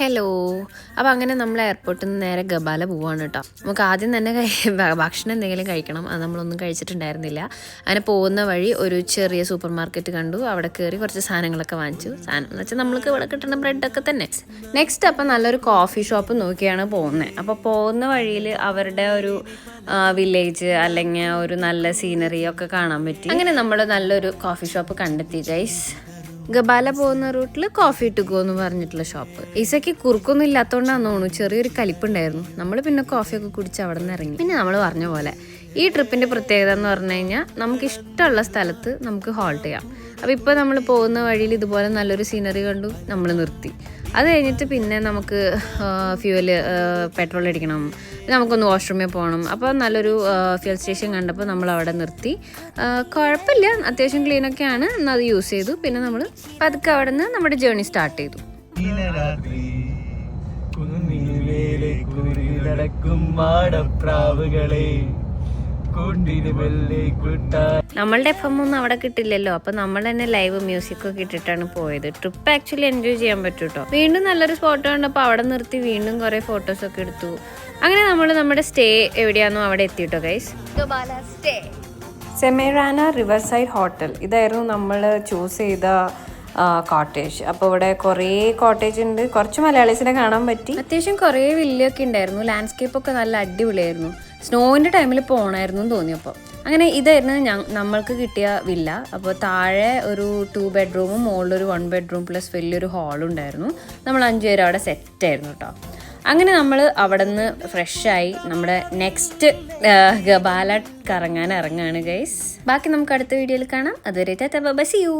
Hello അപ്പോൾ അങ്ങനെ നമ്മൾ എയർപോർട്ടിൽ നിന്ന് നേരെ ഗബാല പോവാണ് കേട്ടോ നമുക്ക് ആദ്യം തന്നെ ഭക്ഷണം എന്തെങ്കിലും കഴിക്കണം. അത് നമ്മളൊന്നും കഴിച്ചിട്ടുണ്ടായിരുന്നില്ല. അങ്ങനെ പോകുന്ന വഴി ഒരു ചെറിയ സൂപ്പർ മാർക്കറ്റ് കണ്ടു. അവിടെ കയറി കുറച്ച് സാധനങ്ങളൊക്കെ വാങ്ങിച്ചു. സാധനം എന്ന് വെച്ചാൽ നമ്മൾക്ക് ഇവിടെ കിട്ടുന്ന ബ്രെഡൊക്കെ തന്നെ. നെക്സ്റ്റ് അപ്പോൾ നല്ലൊരു കോഫി ഷോപ്പ് നോക്കിയാണ് പോകുന്നത് അപ്പോൾ പോകുന്ന വഴിയിൽ അവരുടെ ഒരു വില്ലേജ് അല്ലെങ്കിൽ ഒരു നല്ല സീനറി ഒക്കെ കാണാൻ പറ്റി. അങ്ങനെ നമ്മൾ നല്ലൊരു കോഫി ഷോപ്പ് കണ്ടെത്തി ഗൈസ് ഗബാല പോകുന്ന റൂട്ടിൽ കോഫി ടു എന്ന് പറഞ്ഞിട്ടുള്ള ഷോപ്പ് ഈസയ്ക്ക് കുറുക്കൊന്നും ഇല്ലാത്തതുകൊണ്ടാന്ന് തോന്നുന്നു. ചെറിയൊരു കലിപ്പുണ്ടായിരുന്നു. നമ്മൾ പിന്നെ കോഫിയൊക്കെ കുടിച്ച് അവിടെ നിന്ന് ഇറങ്ങി. പിന്നെ നമ്മൾ പറഞ്ഞ പോലെ ഈ ട്രിപ്പിന്റെ പ്രത്യേകത എന്ന് പറഞ്ഞു കഴിഞ്ഞാൽ നമുക്ക് ഇഷ്ടമുള്ള സ്ഥലത്ത് നമുക്ക് ഹോൾട്ട് ചെയ്യാം. അപ്പോൾ ഇപ്പോൾ നമ്മൾ പോകുന്ന വഴിയിൽ ഇതുപോലെ നല്ലൊരു സീനറി കണ്ടു നമ്മൾ നിർത്തി. അത് കഴിഞ്ഞിട്ട് പിന്നെ നമുക്ക് ഫ്യൂവൽ പെട്രോൾ അടിക്കണം. നമുക്കൊന്ന് വാഷ്റൂമിൽ പോകണം അപ്പോൾ നല്ലൊരു ഫ്യൂൽ സ്റ്റേഷൻ കണ്ടപ്പോൾ നമ്മൾ അവിടെ നിർത്തി. കുഴപ്പമില്ല അത്യാവശ്യം ക്ലീനൊക്കെയാണ് എന്നാൽ അത് യൂസ് ചെയ്തു. പിന്നെ നമ്മൾ പതുക്കെ അവിടെ നിന്ന് നമ്മുടെ ജേർണി സ്റ്റാർട്ട് ചെയ്തു. കുരുങ്ങി നടക്കും മാടപ്രാവുകളെ. നമ്മളുടെ എഫ് എം ഒന്നും അവിടെ കിട്ടില്ലല്ലോ. അപ്പൊ നമ്മൾ തന്നെ ലൈവ് മ്യൂസിക് ഒക്കെ ഇട്ടിട്ടാണ് പോയത്. ട്രിപ്പ് ആക്ച്വലി എൻജോയ് ചെയ്യാൻ പറ്റൂട്ടോ. കേട്ടോ വീണ്ടും നല്ലൊരു സ്പോട്ട് കണ്ടപ്പോൾ അവിടെ നിർത്തി വീണ്ടും കുറെ ഫോട്ടോസ് ഒക്കെ എടുത്തു. അങ്ങനെ നമ്മൾ നമ്മുടെ സ്റ്റേ എവിടെയാണോ അവിടെ എത്തിയിട്ടോ ഗൈസ് സെമേറാന റിവർ സൈഡ് ഹോട്ടൽ. ഇതായിരുന്നു നമ്മൾ ചൂസ് ചെയ്ത കോട്ടേജ് അപ്പോൾ ഇവിടെ കുറേ കോട്ടേജ് ഉണ്ട്. കുറച്ച് മലയാളീസിനെ കാണാൻ പറ്റി. അത്യാവശ്യം കുറേ വില്ലയൊക്കെ ഉണ്ടായിരുന്നു. ലാൻഡ്സ്കേപ്പ് ഒക്കെ നല്ല അടിപൊളിയായിരുന്നു. സ്നോവിന്റെ ടൈമിൽ പോകണമായിരുന്നു എന്ന് തോന്നിയപ്പോൾ അങ്ങനെ ഇതായിരുന്നു നമ്മൾക്ക് കിട്ടിയ വില്ല. അപ്പോൾ താഴെ ഒരു ടു ബെഡ്റൂമും മുകളിൽ ഒരു വൺ ബെഡ്റൂം പ്ലസ് വലിയൊരു ഹാളും ഉണ്ടായിരുന്നു. നമ്മൾ അഞ്ചു പേരും അവിടെ സെറ്റ് ആയിരുന്നു കേട്ടോ അങ്ങനെ നമ്മൾ അവിടെ നിന്ന് ഫ്രഷായി നമ്മുടെ നെക്സ്റ്റ് ഗബാല കറങ്ങാൻ ഇറങ്ങാണ് ഗൈസ് ബാക്കി നമുക്ക് അടുത്ത വീഡിയോയിൽ കാണാം. അതുവരെ ബസ് യു